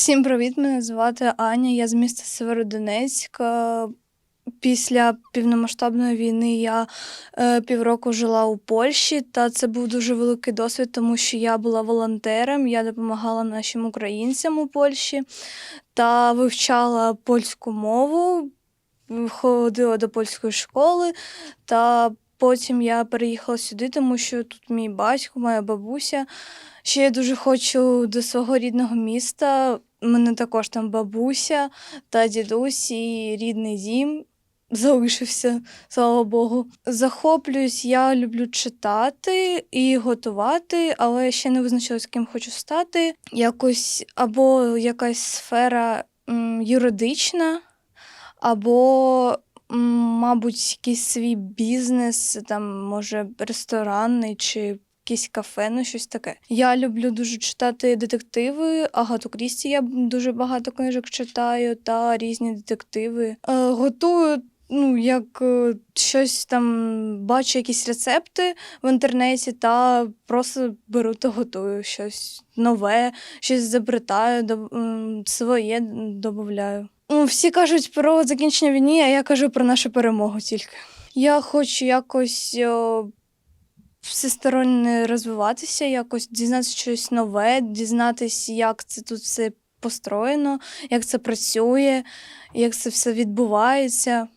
Всім привіт! Мене звати Аня. Я з міста Северодонецьк. Е, Після повномасштабної війни я е, півроку жила у Польщі, та це був дуже великий досвід, тому що я була волонтером, я допомагала нашим українцям у Польщі та вивчала польську мову, ходила до польської школи. Та потім я переїхала сюди, тому що тут мій батько, моя бабуся. Ще я дуже хочу до свого рідного міста. Мене також там бабуся та дідусь і рідний дім залишився, слава Богу. Захоплююсь, я люблю читати і готувати, але ще не визначилась, ким хочу стати. Якось або якась сфера м, юридична, або, мабуть, якийсь свій бізнес, там, може, ресторанний чи якесь кафе, ну щось таке. Я люблю дуже читати детективи, Агату Крісті я дуже багато книжок читаю та різні детективи. Е, готую. Ну, як е, щось там бачу якісь рецепти в інтернеті, та просто беру та готую щось нове, щось забретаю, до, м, своє додаю. Всі кажуть про закінчення війни, а я кажу про нашу перемогу тільки. Я хочу якось всесторонне розвиватися, якось дізнатися щось нове, дізнатися, як це тут все построєно, як це працює, як це все відбувається.